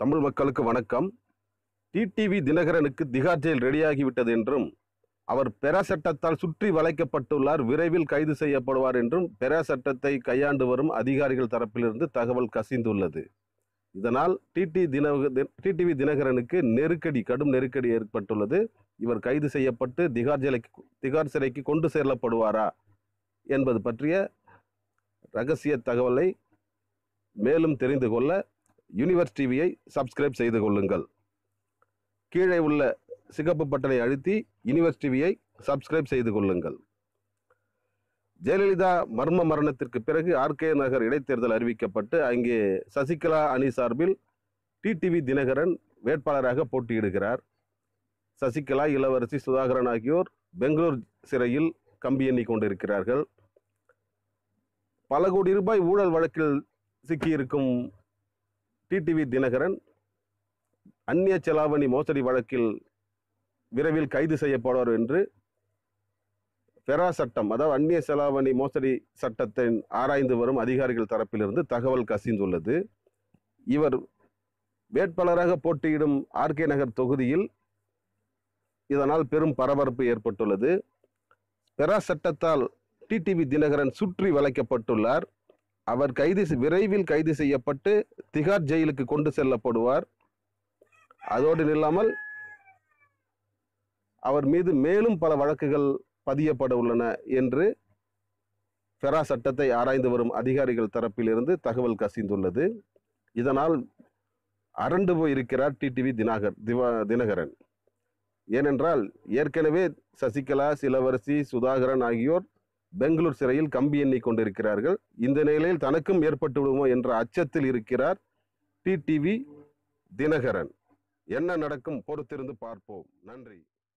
தமிழ் மக்களுக்கு வணக்கம். டிடிவி தினகரனுக்கு திகார் ஜெயில் ரெடியாகிவிட்டது என்றும் அவர் பெற சட்டத்தால் சுற்றி வளைக்கப்பட்டுள்ளார் விரைவில் கைது செய்யப்படுவார் என்றும் பெற சட்டத்தை கையாண்டு வரும் அதிகாரிகள் தரப்பிலிருந்து தகவல் கசிந்துள்ளது. இதனால் டிடி தின டிடிவி தினகரனுக்கு நெருக்கடி கடும் நெருக்கடி ஏற்பட்டுள்ளது. இவர் கைது செய்யப்பட்டு திகார் ஜெயிலுக்கு திகார் சிறைக்கு கொண்டு செல்லப்படுவாரா என்பது பற்றிய ரகசிய தகவலை மேலும் தெரிந்து கொள்ள யூனிவர்ஸ் டிவியை சப்ஸ்கிரைப் செய்து கொள்ளுங்கள். கீழே உள்ள சிகப்பு பட்டனை அழுத்தி யூனிவர்ஸ் டிவியை சப்ஸ்கிரைப் செய்து கொள்ளுங்கள். ஜெயலலிதா மர்ம மரணத்திற்கு பிறகு ஆர்கே நகர் இடைத்தேர்தல் அறிவிக்கப்பட்டு அங்கே சசிகலா அணி சார்பில் டிடிவி தினகரன் வேட்பாளராக போட்டியிடுகிறார். சசிகலா இளவரசி சுதாகரன் ஆகியோர் பெங்களூர் சிறையில் கம்பி எண்ணி கொண்டிருக்கிறார்கள். பல கோடி ரூபாய் ஊழல் வழக்கில் சிக்கியிருக்கும் டிடிவி தினகரன் அந்நிய செலாவணி மோசடி வழக்கில் விரைவில் கைது செய்யப்படுவார் என்று பெரா சட்டம் அதாவது அந்நிய செலாவணி மோசடி சட்டத்தை ஆராய்ந்து வரும் அதிகாரிகள் தரப்பிலிருந்து தகவல் கசிந்துள்ளது. இவர் வேட்பாளராக போட்டியிடும் ஆர்கே நகர் தொகுதியில் இதனால் பெரும் பரபரப்பு ஏற்பட்டுள்ளது. பெரா சட்டத்தால் டிடிவி தினகரன் சுற்றி வளைக்கப்பட்டுள்ளார். அவர் கைது விரைவில் கைது செய்யப்பட்டு திகார் ஜெயிலுக்கு கொண்டு செல்லப்படுவார். அதோடு இல்லாமல் அவர் மீது மேலும் பல வழக்குகள் பதியப்பட உள்ளன என்று ஃபெரா சட்டத்தை ஆராய்ந்து வரும் அதிகாரிகள் தரப்பிலிருந்து தகவல் கசிந்துள்ளது. இதனால் அரண்டு போயிருக்கிறார் டிடிவி தினகர் திவா தினகரன். ஏனென்றால் ஏற்கனவே சசிகலா சிலவரசி சுதாகரன் ஆகியோர் பெங்களூர் சிறையில் கம்பி எண்ணிக் கொண்டிருக்கிறார்கள். இந்த நிலையில் தனக்கும் ஏற்பட்டு விடுமோ என்ற அச்சத்தில் இருக்கிறார் டிடிவி தினகரன். என்ன நடக்கும்? பொறுத்திருந்து பார்ப்போம். நன்றி.